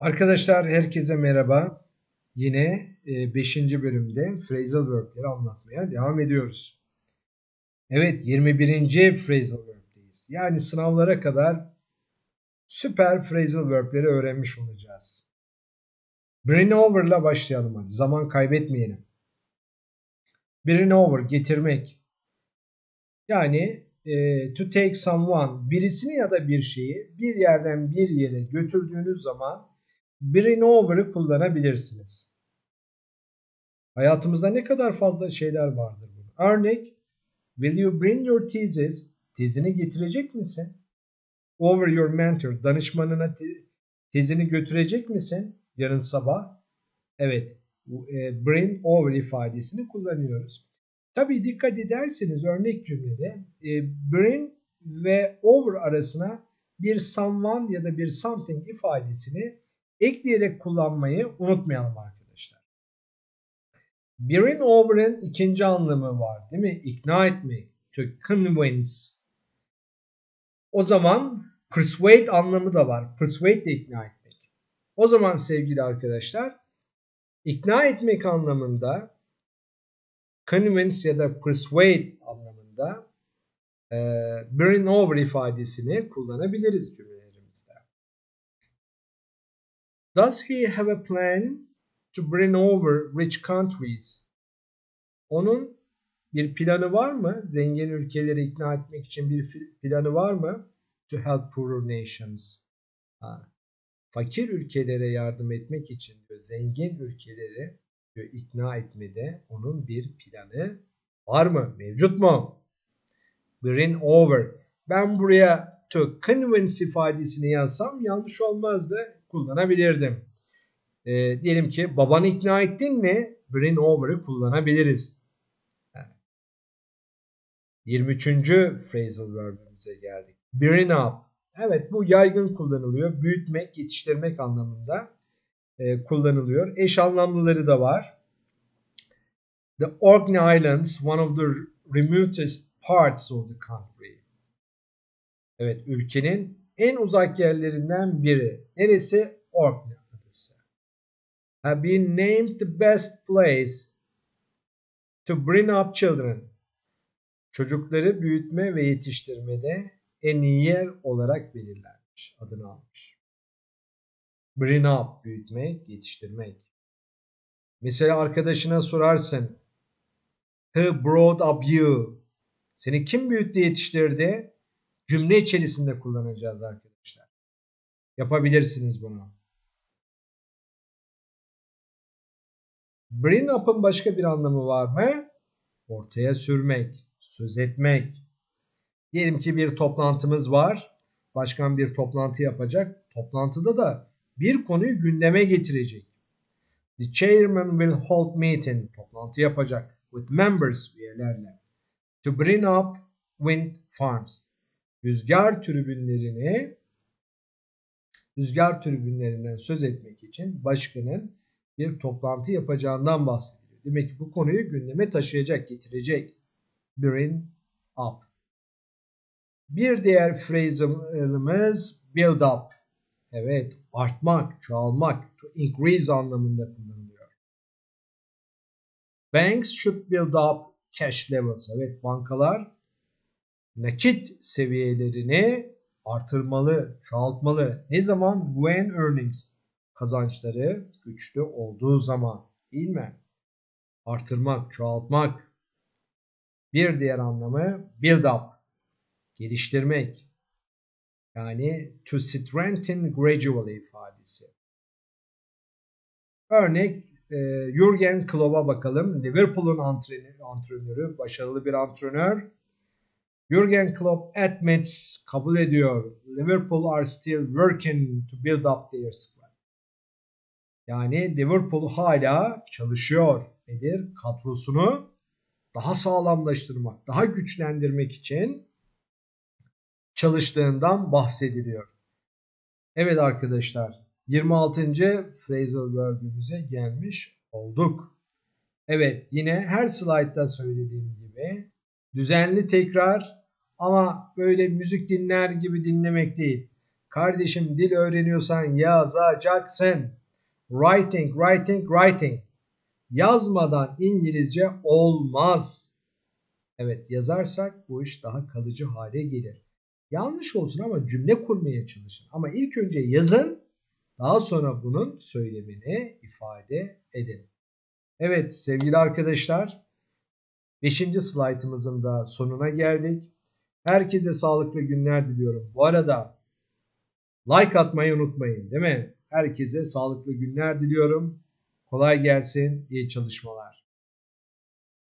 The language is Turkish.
Arkadaşlar herkese merhaba. Yine 5. bölümde phrasal verb'leri anlatmaya devam ediyoruz. Evet 21. phrasal verb'deyiz. Yani sınavlara kadar süper phrasal verb'leri öğrenmiş olacağız. Bring over'la başlayalım hadi. Zaman kaybetmeyelim. Bring over getirmek. Yani e, to take someone birisini ya da bir şeyi bir yerden bir yere götürdüğünüz zaman bring over'ı kullanabilirsiniz. Hayatımızda ne kadar fazla şeyler vardır. Örnek Will you bring your thesis? Tezini getirecek misin? Over your mentor. Danışmanına te tezini götürecek misin? Yarın sabah. Evet. E, bring over ifadesini kullanıyoruz. Tabi dikkat ederseniz örnek cümlede e, bring ve over arasına bir someone ya da bir something ifadesini ekleyerek kullanmayı unutmayalım arkadaşlar. Bring over'ın ikinci anlamı var değil mi? İkna etmek. To convince. O zaman persuade anlamı da var. Persuade de ikna etmek. O zaman sevgili arkadaşlar ikna etmek anlamında convince ya da persuade anlamında e, bring over ifadesini kullanabiliriz cümlelerimizde. Does he have a plan to bring over rich countries? Onun bir planı var mı? Zengin ülkeleri ikna etmek için bir planı var mı? To help poorer nations. Ha. Fakir ülkelere yardım etmek için diyor, zengin ülkeleri diyor, ikna etmede onun bir planı var mı? Mevcut mu? Bring over. Ben buraya to convince ifadesini yazsam yanlış olmazdı kullanabilirdim. E, diyelim ki babanı ikna ettin mi bring over'ı kullanabiliriz. Yani 23. phrasal verb'imize geldik. Bring up. Evet bu yaygın kullanılıyor. Büyütmek, yetiştirmek anlamında e, kullanılıyor. Eş anlamlıları da var. The Orkney Islands, one of the remotest parts of the country. Evet, ülkenin en uzak yerlerinden biri. Neresi? Orkney adası. Have been named the best place to bring up children. Çocukları büyütme ve yetiştirmede en iyi yer olarak belirlenmiş. Adını almış. Bring up, büyütmek, yetiştirmek. Mesela arkadaşına sorarsın. Who brought up you? Seni kim büyüttü, yetiştirdi? Cümle içerisinde kullanacağız arkadaşlar. Yapabilirsiniz bunu. Bring up'ın başka bir anlamı var mı? Ortaya sürmek, söz etmek. Diyelim ki bir toplantımız var. Başkan bir toplantı yapacak. Toplantıda da bir konuyu gündeme getirecek. The chairman will hold meeting. Toplantı yapacak. With members üyelerle. To bring up wind farms rüzgar türbinlerini rüzgar türbinlerinden söz etmek için başkanın bir toplantı yapacağından bahsediyor. Demek ki bu konuyu gündeme taşıyacak, getirecek. Bring up. Bir diğer phrase'ımız build up. Evet, artmak, çoğalmak, to increase anlamında kullanılıyor. Banks should build up cash levels. Evet, bankalar nakit seviyelerini artırmalı, çoğaltmalı. Ne zaman? When earnings kazançları güçlü olduğu zaman değil mi? Artırmak, çoğaltmak. Bir diğer anlamı build up, geliştirmek. Yani to strengthen gradually ifadesi. Örnek e, Jurgen Klopp'a bakalım. Liverpool'un antrenörü, başarılı bir antrenör Jurgen Klopp admits, kabul ediyor. Liverpool are still working to build up their squad. Yani Liverpool hala çalışıyor. Nedir? Kadrosunu daha sağlamlaştırmak, daha güçlendirmek için çalıştığından bahsediliyor. Evet arkadaşlar 26. phrasal verb'ümüze gelmiş olduk. Evet yine her slaytta söylediğim gibi düzenli tekrar ama böyle müzik dinler gibi dinlemek değil. Kardeşim dil öğreniyorsan yazacaksın. Writing, writing, writing. Yazmadan İngilizce olmaz. Evet yazarsak bu iş daha kalıcı hale gelir. Yanlış olsun ama cümle kurmaya çalışın. Ama ilk önce yazın, daha sonra bunun söylemini ifade edin. Evet sevgili arkadaşlar, 5. slaytımızın da sonuna geldik. Herkese sağlıklı günler diliyorum. Bu arada like atmayı unutmayın değil mi? Herkese sağlıklı günler diliyorum. Kolay gelsin, iyi çalışmalar.